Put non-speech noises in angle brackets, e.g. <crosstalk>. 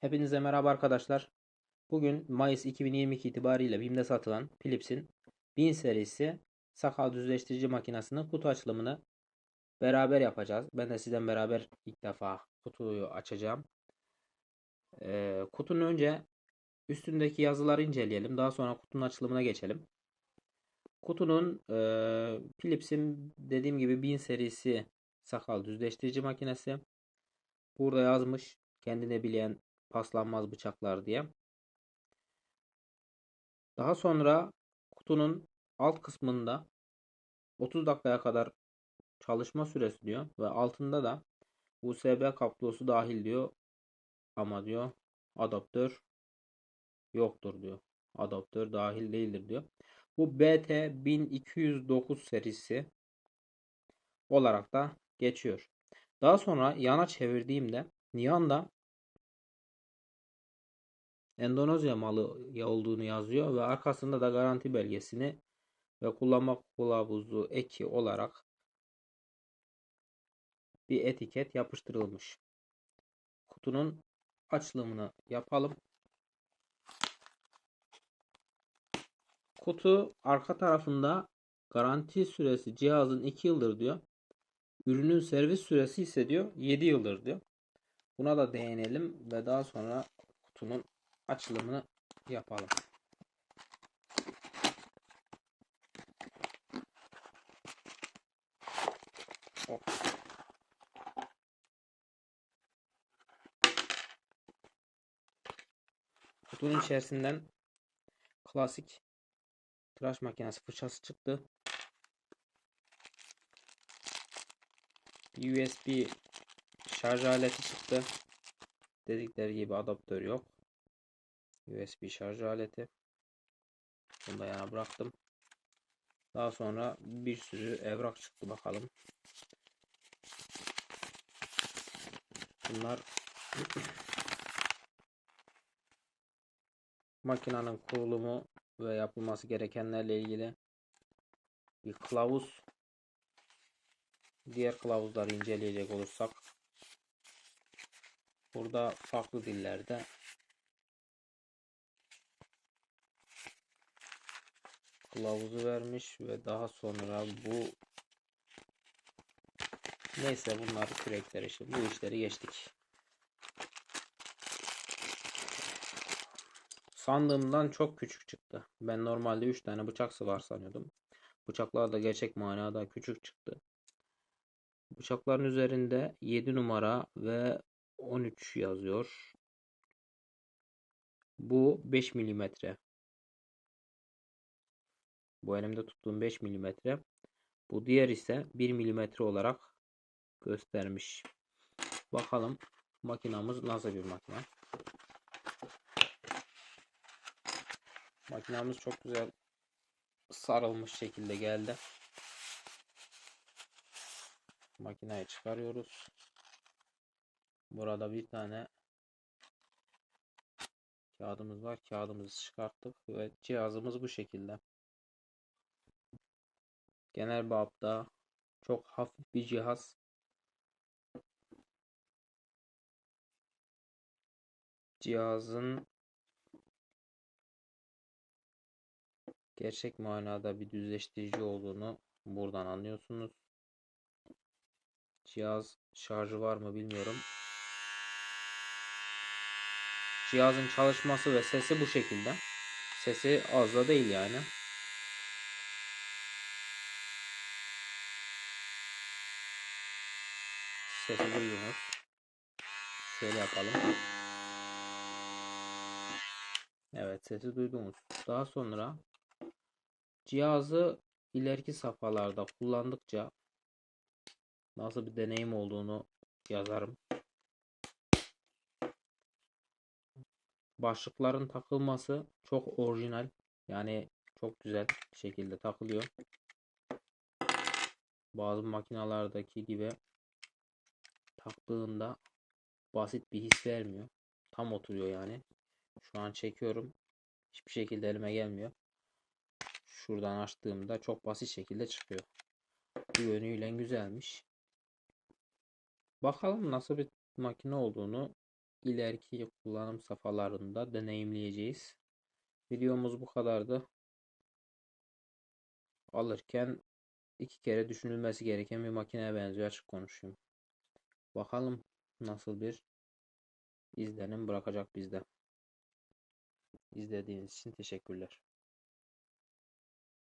Hepinize merhaba arkadaşlar. Bugün Mayıs 2022 itibariyle BİM'de satılan Philips'in 1000 serisi sakal düzleştirici makinesinin kutu açılımını beraber yapacağız. Ben de sizden beraber ilk defa kutuyu açacağım. Ee, kutunun önce üstündeki yazıları inceleyelim. Daha sonra kutunun açılımına geçelim. Kutunun e, Philips'in dediğim gibi 1000 serisi sakal düzleştirici makinesi. Burada yazmış kendine bilen paslanmaz bıçaklar diye. Daha sonra kutunun alt kısmında 30 dakikaya kadar çalışma süresi diyor ve altında da USB kablosu dahil diyor ama diyor adaptör yoktur diyor. Adaptör dahil değildir diyor. Bu BT 1209 serisi olarak da geçiyor. Daha sonra yana çevirdiğimde Nihan'da Endonezya malı olduğunu yazıyor ve arkasında da garanti belgesini ve kullanma kılavuzu eki olarak bir etiket yapıştırılmış. Kutunun açılımını yapalım. Kutu arka tarafında garanti süresi cihazın 2 yıldır diyor. Ürünün servis süresi ise diyor 7 yıldır diyor. Buna da değinelim ve daha sonra kutunun açılımını yapalım. Hop. Kutunun içerisinden klasik tıraş makinesi fırçası çıktı. USB şarj aleti çıktı. Dedikleri gibi adaptör yok. USB şarj aleti. Bunu da yana bıraktım. Daha sonra bir sürü evrak çıktı bakalım. Bunlar <clears throat> makinenin kurulumu ve yapılması gerekenlerle ilgili bir kılavuz. Diğer kılavuzları inceleyecek olursak burada farklı dillerde kılavuzu vermiş ve daha sonra bu neyse bunları kürekler işi bu işleri geçtik. Sandığımdan çok küçük çıktı. Ben normalde 3 tane bıçaksı var sanıyordum. Bıçaklar da gerçek manada küçük çıktı. Bıçakların üzerinde 7 numara ve 13 yazıyor. Bu 5 milimetre. Bu elimde tuttuğum 5 mm. Bu diğer ise 1 mm olarak göstermiş. Bakalım makinamız nasıl bir makine. Makinamız çok güzel sarılmış şekilde geldi. Makinayı çıkarıyoruz. Burada bir tane kağıdımız var. Kağıdımızı çıkarttık ve cihazımız bu şekilde. Genel babda çok hafif bir cihaz. Cihazın gerçek manada bir düzleştirici olduğunu buradan anlıyorsunuz. Cihaz şarjı var mı bilmiyorum. Cihazın çalışması ve sesi bu şekilde. Sesi az da değil yani. Sesi duydunuz. Şöyle yapalım. Evet sesi duydunuz. Daha sonra cihazı ileriki safhalarda kullandıkça nasıl bir deneyim olduğunu yazarım. Başlıkların takılması çok orijinal. Yani çok güzel şekilde takılıyor. Bazı makinalardaki gibi taktığında basit bir his vermiyor. Tam oturuyor yani. Şu an çekiyorum. Hiçbir şekilde elime gelmiyor. Şuradan açtığımda çok basit şekilde çıkıyor. Bu yönüyle güzelmiş. Bakalım nasıl bir makine olduğunu ileriki kullanım safhalarında deneyimleyeceğiz. Videomuz bu kadardı. Alırken iki kere düşünülmesi gereken bir makineye benziyor açık konuşayım. Bakalım nasıl bir izlenim bırakacak bizde. İzlediğiniz için teşekkürler.